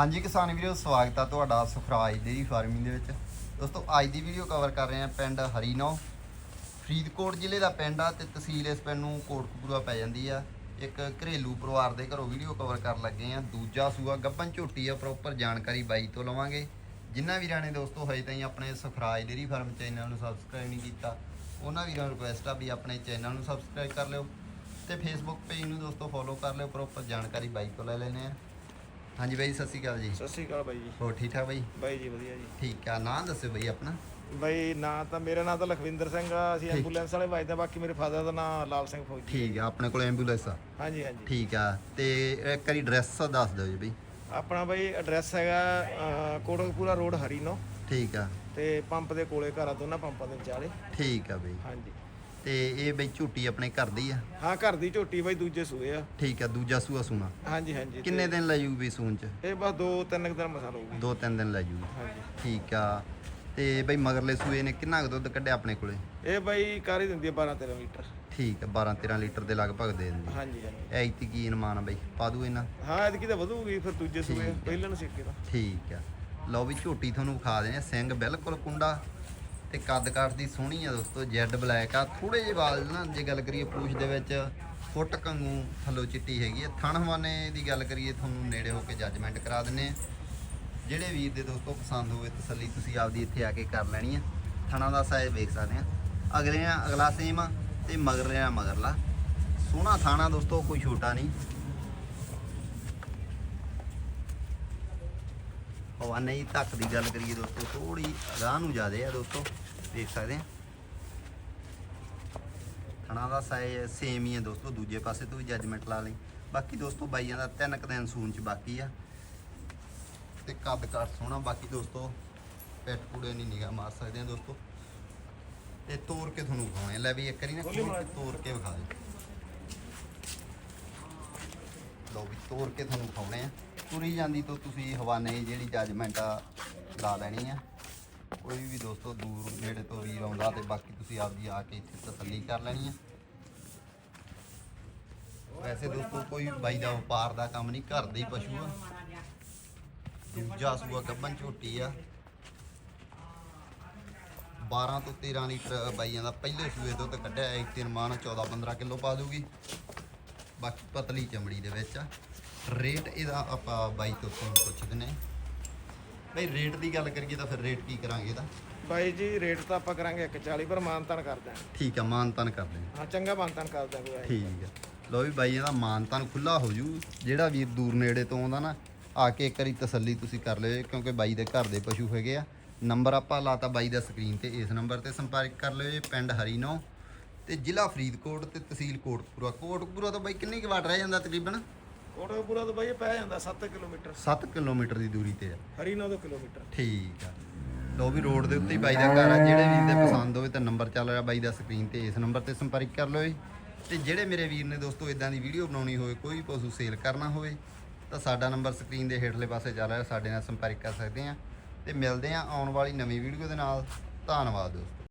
ਹਾਂਜੀ ਕਿਸਾਨ ਵੀਰੋ, ਸਵਾਗਤ ਆ ਤੁਹਾਡਾ ਸੁਖਰਾਜ ਡੇਰੀ ਫਾਰਮਿੰਗ ਦੇ ਵਿੱਚ। ਦੋਸਤੋ, ਅੱਜ ਦੀ ਵੀਡੀਓ ਕਵਰ ਕਰ ਰਹੇ ਆ ਪਿੰਡ ਹਰੀਨੋ ਫਰੀਦਕੋਟ ਜ਼ਿਲ੍ਹੇ ਦਾ ਪਿੰਡ ਆ ਤੇ ਤਹਿਸੀਲ ਇਸ ਪਿੰਡ ਨੂੰ ਕੋਟਕਪੂਰਾ ਪੈ ਜਾਂਦੀ ਆ। ਇੱਕ ਘਰੇਲੂ ਪਰਿਵਾਰ ਦੇ ਘਰੋਂ ਵੀਡੀਓ ਕਵਰ ਕਰਨ ਲੱਗੇ ਆ। ਦੂਜਾ ਸੂਆ ਗੱਬਨ ਝੋਟੀ ਆ ਪ੍ਰੋਪਰ ਜਾਣਕਾਰੀ ਬਾਈ ਤੋਂ ਲਵਾਂਗੇ। ਜਿਨ੍ਹਾਂ ਵੀਰਾਂ ਨੇ ਦੋਸਤੋ, ਹਜੇ ਤਾਈਂ ਆਪਣੇ ਸੁਖਰਾਜ ਡੇਰੀ ਫਾਰਮ ਚੈਨਲ ਨੂੰ ਸਬਸਕ੍ਰਾਈਬ ਨਹੀਂ ਕੀਤਾ, ਉਹਨਾਂ ਵੀਰਾਂ ਨੂੰ ਰਿਕੁਐਸਟ ਆ ਵੀ ਆਪਣੇ ਚੈਨਲ ਨੂੰ ਸਬਸਕ੍ਰਾਈਬ ਕਰ ਲਿਓ। ਤੇ ਫੇਸਬੁੱਕ ਪੇਜ ਨੂੰ ਦੋਸਤੋ ਫੋਲੋ ਕਰ ਲਿਓ ਪ੍ਰੋਪਰ ਜਾਣਕਾਰੀ ਬਾਈ ਤੋਂ ਲੈ ਲੈਨੇ ਆ। ਹਾਂਜੀ ਬਾਈ ਸਤਿ ਸ਼੍ਰੀ ਅਕਾਲ ਜੀ। ਸਤਿ ਸ਼੍ਰੀ ਅਕਾਲ ਬਾਈ ਜੀ। ਹੋਰ ਠੀਕ ਠਾਕ ਬਾਈ? ਬਾਈ ਜੀ ਵਧੀਆ ਜੀ। ਠੀਕ ਆ ਨਾਂ ਦੱਸਿਓ ਬਾਈ ਆਪਣਾ। ਬਾਈ ਨਾਂ ਤਾਂ ਮੇਰਾ ਨਾਂ ਤਾਂ ਲਖਵਿੰਦਰ ਸਿੰਘ ਆ ਅਸੀਂ। ਐਂਬੂਲੈਂਸ ਵਾਲੇ ਵੱਜਦੇ ਬਾਕੀ ਮੇਰੇ ਫਾਦਰ ਦਾ ਨਾਂ ਲਾਲ ਸਿੰਘ ਫੌਜੀ ਠੀਕ ਆ ਆਪਣੇ ਕੋਲ ਐਂਬੂਲੈਂਸ ਆ। ਹਾਂਜੀ ਹਾਂਜੀ। ਠੀਕ ਆ ਤੇ ਇੱਕ ਵਾਰੀ ਐਡਰੈਸ ਦੱਸ ਦਿਓ ਜੀ ਬਾਈ। ਆਪਣਾ ਬਾਈ ਐਡਰੈਸ ਹੈਗਾ ਕੋਟਕਪੂਰਾ ਰੋਡ ਹਰੀਨੋ। ਠੀਕ ਆ। ਤੇ ਪੰਪ ਦੇ ਕੋਲੇ ਘਰ ਆ ਦੋਨਾਂ ਪੰਪਾਂ ਦੇ ਵਿਚਾਲੇ। ਠੀਕ ਆ ਬਾਈ। ਹਾਂਜੀ। ਤੇ ਇਹ ਬਈ ਝੂਟੀ ਆਪਣੇ ਘਰ ਦੀ ਆ? ਹਾਂ ਘਰ ਦੀ ਝੋਟੀ ਬਾਈ ਦੂਜੇ ਸੂਏ ਆ। ਠੀਕ ਆ ਦੂਜਾ ਸੂਆ ਸੂਣਾ। ਹਾਂਜੀ ਹਾਂਜੀ ਕਿੰਨੇ ਦਿਨ ਲੈ ਜੂ ਵੀ ਸੂਣ ਚ? ਇਹ ਬਸ ਦੋ ਤਿੰਨ ਕੁ ਦਿਨ ਮਸਾ ਲਊਗੀ। ਦੋ ਤਿੰਨ ਦਿਨ ਲੈ ਜੂ ਹਾਂਜੀ। ਠੀਕ ਆ ਤੇ ਬਈ ਮਗਰਲੇ ਸੂਏ ਨੇ ਕਿੰਨਾ ਕੁ ਦੁੱਧ ਕੱਢਿਆ ਆਪਣੇ ਕੋਲੇ? ਇਹ ਬਾਈ ਕਰ ਹੀ ਦਿੰਦੀ ਆ 12 13 ਲੀਟਰ। ਠੀਕ ਆ 12 13 ਲੀਟਰ ਦੇ ਲਗਭਗ ਦੇ ਦਿੰਦੀ ਹਾਂਜੀ ਹਾਂਜੀ। ਐਤੀ ਕੀ ਅਨੁਮਾਨ ਆ ਬਈ? ਪਾ ਦੂ ਇਹਨਾਂ? ਹਾਂ ਐਤਕੀ ਤਾਂ ਵਧੂਗੀ ਫਿਰ ਦੂਜੇ ਸੂਏ। ਪਹਿਲਾਂ ਨੂੰ ਸਿੱਕੇ ਤਾਂ। ਠੀਕ ਆ। ਲਓ ਵੀ ਝੋਟੀ ਤੁਹਾਨੂੰ ਵਿਖਾ ਦੇਣੇ ਸਿੰਘ ਬਿਲਕੁਲ ਕੁੰਡਾ ਤੇ ਕੱਦ ਕਾਠ ਦੀ ਸੋਹਣੀ ਆ ਦੋਸਤੋ ਜੈਡ ਬਲੈਕ ਆ। ਥੋੜੇ ਜਿਹੇ ਵਾਲ ਨਾ, ਜੇ ਗੱਲ ਕਰੀਏ ਪੂਛ ਦੇ ਵਿੱਚ, ਫੁੱਟ ਕੰਗੂ ਥੱਲੋਂ ਚਿੱਟੀ ਹੈਗੀ ਆ। ਥਣ ਹਵਾਨੇ ਦੀ ਗੱਲ ਕਰੀਏ, ਤੁਹਾਨੂੰ ਨੇੜੇ ਹੋ ਕੇ ਜੱਜਮੈਂਟ ਕਰਾ ਦਿੰਨੇ ਆ। ਜਿਹੜੇ ਵੀਰ ਦੇ ਦੋਸਤੋ ਪਸੰਦ ਹੋਵੇ, ਤਸੱਲੀ ਤੁਸੀਂ ਆਪਦੀ ਇੱਥੇ ਆ ਕੇ ਕਰ ਲੈਣੀ ਆ। ਥਣਾ ਦਾ ਸਾਈਜ਼ ਵੇਖ ਸਕਦੇ ਆ। ਅਗਲੇ ਆ, ਅਗਲਾ ਸੇਮ ਆ, ਤੇ ਮਗਰਲੇ ਆ ਮਗਰਲਾ। ਸੋਹਣਾ ਥਾਣਾ ਦੋਸਤੋ, ਕੋਈ ਛੋਟਾ ਨਹੀਂ। ਹਵਾ ਨਹੀਂ ਧੱਕ ਦੀ ਗੱਲ ਕਰੀਏ ਦੋਸਤੋ ਥੋੜੀ ਅਗਾਹ ਨੂੰ ਜ਼ਿਆਦੇ ਆ ਦੋਸਤੋ ਦੇਖ ਸਕਦੇ ਆ। ਥਣਾ ਦਾ ਸਾਈਜ਼ ਸੇਮ ਹੀ ਹੈ ਦੋਸਤੋ ਦੂਜੇ ਪਾਸੇ ਤੋਂ ਵੀ ਜੱਜਮੈਂਟ ਲਾ ਲਈ। ਬਾਕੀ ਦੋਸਤੋ ਬਾਈਆਂ ਦਾ ਤਿੰਨ ਕੁ ਦਿਨ ਸੂਨ ਚ ਬਾਕੀ ਆ। ਤੇ ਕੱਦ ਕਾਠ ਸੋਹਣਾ ਬਾਕੀ ਦੋਸਤੋ ਪੈਟ ਪੂੜੇ ਨਹੀਂ ਨਿਗਾ ਮਾਰ ਸਕਦੇ ਆ ਦੋਸਤੋ। ਤੇ ਤੋੜ ਕੇ ਤੁਹਾਨੂੰ ਵਿਖਾਉਣੇ ਆ। ਲੈ ਵੀ ਇੱਕ ਵਾਰੀ ਨਾ ਤੋੜ ਕੇ ਵਿਖਾ ਦੇ ਲਓ ਵੀ ਤੋੜ ਕੇ ਤੁਹਾਨੂੰ ਵਿਖਾਉਣੇ ਆ। ਤੁਰੀ ਜਾਂਦੀ ਤੋਂ ਤੁਸੀਂ ਹਵਾਨੇ ਜਿਹੜੀ ਜੱਜਮੈਂਟ ਆ, ਲਾ ਲੈਣੀ ਆ। ਕੋਈ ਵੀ ਦੋਸਤੋ ਦੂਰ ਨੇੜੇ ਤੋਂ ਵੀਰ ਆਉਂਦਾ ਤੇ ਬਾਕੀ ਤੁਸੀਂ ਆਪਦੀ ਆ ਕੇ ਇੱਥੇ ਤਸੱਲੀ ਕਰ ਲੈਣੀ ਆ। ਵੈਸੇ ਦੋਸਤੋ ਕੋਈ ਬਾਈ ਦਾ ਵਪਾਰ ਦਾ ਕੰਮ ਨਹੀਂ, ਘਰ ਦੇ ਹੀ ਪਸ਼ੂ ਆ। ਦੂਜਾ ਸੂਆ ਗੱਬਨ ਝੋਟੀ ਆ। 12 ਤੋਂ 13 ਲੀਟਰ ਬਾਈਆਂ ਦਾ ਪਹਿਲੇ ਸੂਏ ਦੁੱਧ ਕੱਢਿਆ, ਇੱਕ ਦਿਨ ਮਾਨ 14 15 ਕਿਲੋ ਪਾ ਦੂਗੀ ਬਾਕੀ ਪਤਲੀ ਚਮੜੀ ਦੇ ਵਿੱਚ ਆ। ਰੇਟ ਇਹਦਾ ਆਪਾਂ ਬਾਈ ਤੋਂ ਪੁੱਛਦੇ ਨੇ ਬਈ ਰੇਟ ਦੀ ਗੱਲ ਕਰੀਏ ਤਾਂ ਫਿਰ ਰੇਟ ਕੀ ਕਰਾਂਗੇ ਇਹਦਾ? ਬਾਈ ਜੀ ਰੇਟ ਤਾਂ ਆਪਾਂ ਕਰਾਂਗੇ 140 ਪਰ ਮਾਨਤਾਨ ਕਰਦੇ ਹਾਂ ਠੀਕ ਆ ਮਾਨਤਨ ਕਰਦੇ ਹਾਂ ਹਾਂ ਚੰਗਾ ਮਾਨਤਾਨ ਕਰਦੇ ਹਾਂ ਕੋਈ ਠੀਕ ਆ। ਲੋ ਵੀ ਬਾਈ ਇਹਦਾ ਮਾਨਤਨ ਖੁੱਲਾ ਹੋ ਜੂ। ਜਿਹੜਾ ਵੀਰ ਦੂਰ ਨੇੜੇ ਤੋਂ ਆਉਂਦਾ ਨਾ ਆ ਕੇ ਇੱਕ ਵਾਰੀ ਤਸੱਲੀ ਤੁਸੀਂ ਕਰ ਲਿਓ ਕਿਉਂਕਿ ਬਾਈ ਦੇ ਘਰ ਦੇ ਪਸ਼ੂ ਹੈਗੇ ਆ। ਨੰਬਰ ਆਪਾਂ ਲਾਤਾ ਬਾਈ ਦਾ ਸਕਰੀਨ ਤੇ ਇਸ ਨੰਬਰ ਤੇ ਸੰਪਰਕ ਕਰ ਲਿਓ ਜੀ ਪਿੰਡ ਹਰੀਨੋ ਤੇ ਜ਼ਿਲ੍ਹਾ ਫਰੀਦਕੋਟ ਤੇ ਤਹਿਸੀਲ ਕੋਟਕਪੂਰਾ। ਕੋਟਕਪੂਰਾ ਤੋਂ ਬਾਈ ਕਿੰਨੀ ਕੁ ਵਾਟ ਰਹਿ ਜਾਂਦਾ ਤਕਰੀਬਨ? ਕੋਟਕਪੂਰਾ ਤੋਂ ਬਾਈ ਪੈ ਜਾਂਦਾ 7 ਕਿਲੋਮੀਟਰ। 7 ਕਿਲੋਮੀਟਰ ਦੀ ਦੂਰੀ ਤੇ ਆ। ਹਰੀਨੋ ਤੋਂ ਕਿਲੋਮੀਟਰ। ਠੀਕ ਆ। ਲੋ ਵੀ ਰੋਡ ਦੇ ਉੱਤੇ ਹੀ ਬਾਈ ਦਾ ਘਰ ਆ ਜਿਹੜੇ ਵੀਰ ਦੇ ਪਸੰਦ ਹੋਵੇ ਤਾਂ ਨੰਬਰ ਚੱਲ ਰਿਹਾ ਬਾਈ ਦਾ ਸਕਰੀਨ ਤੇ ਇਸ ਨੰਬਰ ਤੇ ਸੰਪਰਕ ਕਰ ਲਿਓ ਜੀ। ਤੇ ਜਿਹੜੇ ਮੇਰੇ ਵੀਰ ਨੇ ਦੋਸਤੋ ਇਦਾਂ ਦੀ ਵੀਡੀਓ ਬਣਾਉਣੀ ਹੋਵੇ ਕੋਈ ਵੀ ਪਸ਼ੂ ਸੇਲ ਕਰਨਾ ਹੋਵੇ ਤਾਂ ਸਾਡਾ ਨੰਬਰ ਸਕਰੀਨ ਦੇ ਹੇਠਲੇ ਪਾਸੇ ਚੱਲ ਰਿਹਾ ਸਾਡੇ ਨਾਲ ਸੰਪਰਕ ਕਰ ਸਕਦੇ ਆ। ਤੇ ਮਿਲਦੇ ਆ ਆਉਣ ਵਾਲੀ ਨਵੀਂ ਵੀਡੀਓ ਦੇ ਨਾਲ। ਧੰਨਵਾਦ ਦੋਸਤੋ।